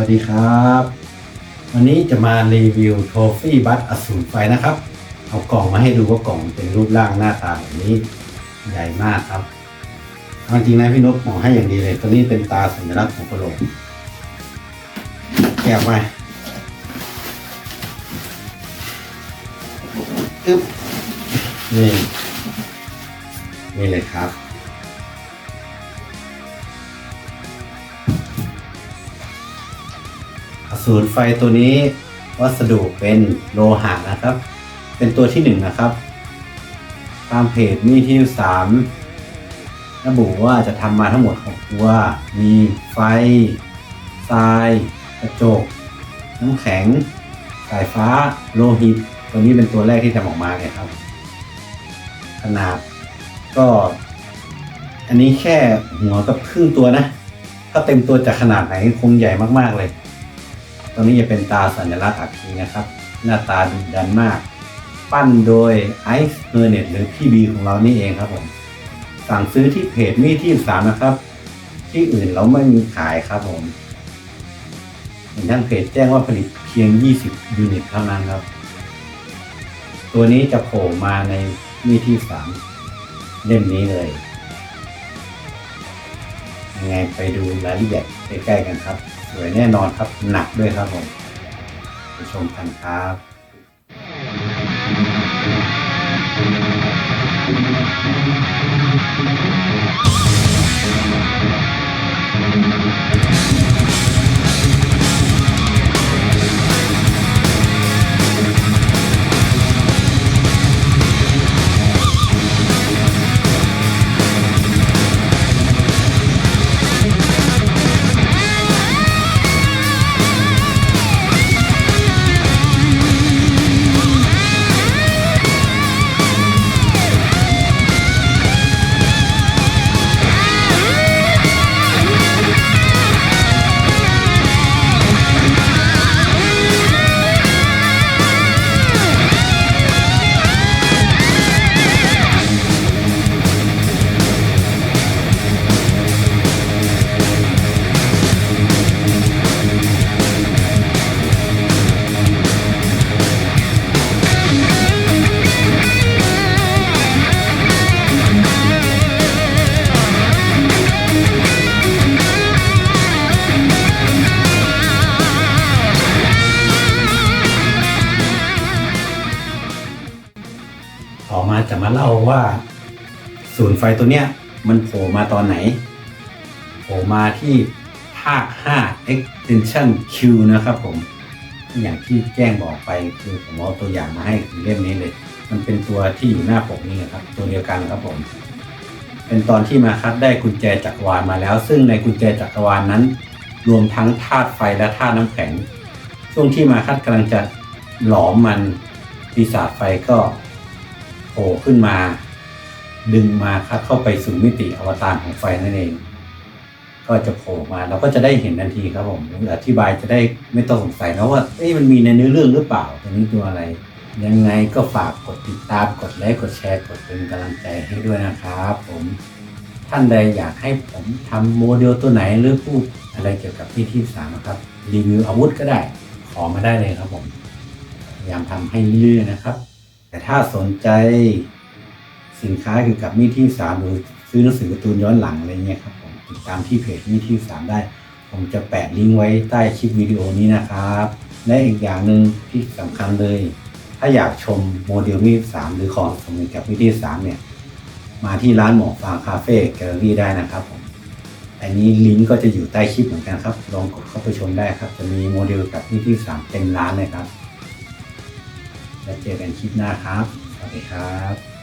วัสดีครับ วันนี้จะมารีวิวโทฟี่บัตอสูรไฟนะครับ เอากล่องมาให้ดูว่ากล่องเป็นรูปร่างหน้าตาแบบนี้ใหญ่มากครับเอาจริงนะพี่นกมองให้อย่างดีเลย ตัวนี้เป็นตาสัญลักษณ์ของกระโหลกแกะไปอึ๊บนี่นี่เลยครับ อสูรไฟตัวนี้วัสดุเป็นโลหะนะครับ เป็นตัวที่หนึ่งนะครับ ตามเพจมีที่สามระบุว่าจะทำมาทั้งหมด6ตัว มีไฟทราย กระจก น้ำแข็ง สายฟ้า โลหิต ตัวนี้เป็นตัวแรกที่ทำออกมาเลยครับ ขนาดก็ อันนี้แค่หัวกับครึ่งตัวนะ ถ้าเต็มตัวจะขนาดไหนคงใหญ่มากๆเลย ตัวนี้จะเป็นตาสัญลักษณ์อัคคีนะครับ หน้าตาดุดันมาก ปั้นโดยไอซ์เ r อร์เน็ตหรือพี่บีของเรานี่เองครับผม สั่งซื้อที่เพจมีที่สามนะครับ ที่อื่นเราไม่มีขายครับผมเห็นทางเพจแจ้งว่าผลิตเพียง 20 ยูนิตเท่านั้นครับ ตัวนี้จะโผล่มาในมีที่สามเล่มนี้เลย ยังไงไปดูรายละเอียดใกล้ๆกันครับ สวยแน่นอนครับ หนักด้วยครับผมไปชมกันครับ ต่อมาจะมาเล่าว่า ศูนย์ไฟตัวเนี้ยมันโผล่มาตอนไหน โผล่มาที่ภาค 5 extension Q นะครับผม อย่างที่แจ้งบอกไปคือผมเอาตัวอย่างมาให้คือเล่มนี้เลย มันเป็นตัวที่อยู่หน้าปกนี่นะครับ ตัวเดียวกันครับผม เป็นตอนที่มาคัดได้กุญแจจักรวาลมาแล้ว ซึ่งในกุญแจจักรวาลนั้น รวมทั้งธาตุไฟและธาตุน้ำแข็ง ช่วงที่มาคัดกำลังจะหลอมมันปีศาจไฟก็ ผล่ขึ้นมา ดึงมาคัดเข้าไปสู่มิติอวตารของไฟนั่นเอง ก็จะโผล่มาเราก็จะได้เห็นทันทีครับผมอธิบายจะได้ไม่ต้องสงสัยนะว่าเอ้มันมีในเนื้อเรื่องหรือเปล่าตัวนี้ตัวอะไร ยังไงก็ฝากกดติดตามกดไลค์กดแชร์กดเป็นกำลังใจให้ด้วยนะครับผมท่านใดอยากให้ผมทำโมเดลตัวไหนหรือพูดอะไรเกี่ยวกับที่ที่สามครับรีวิวอาวุธก็ได้ ขอมาได้เลยครับผมพยายามทำให้เรื่อยๆนะครับ แต่ถ้าสนใจสินค้าเกี่ยวกับมีที่สามหรือซื้อหนังสือการ์ตูนย้อนหลังอะไรเงี้ยครับผมติดตามที่เพจมีที่สามได้ ผมจะแปะลิงก์ไว้ใต้คลิปวิดีโอนี้นะครับ และอีกอย่างหนึ่งที่สำคัญเลย ถ้าอยากชมโมเดลมีดสามหรือของสมเด็จกับมีที่สามเนี่ยมาที่ร้านหมอฟางคาเฟ่แกลเลอรี่ได้นะครับผมอันนี้ลิงก์ก็จะอยู่ใต้คลิปเหมือนกันครับ ลองกดเข้าไปชมได้ครับ จะมีโมเดลกับมีที่สามเต็มร้านเลยครับ แล้วเจอกันคลิปหน้าครับ สวัสดีครับ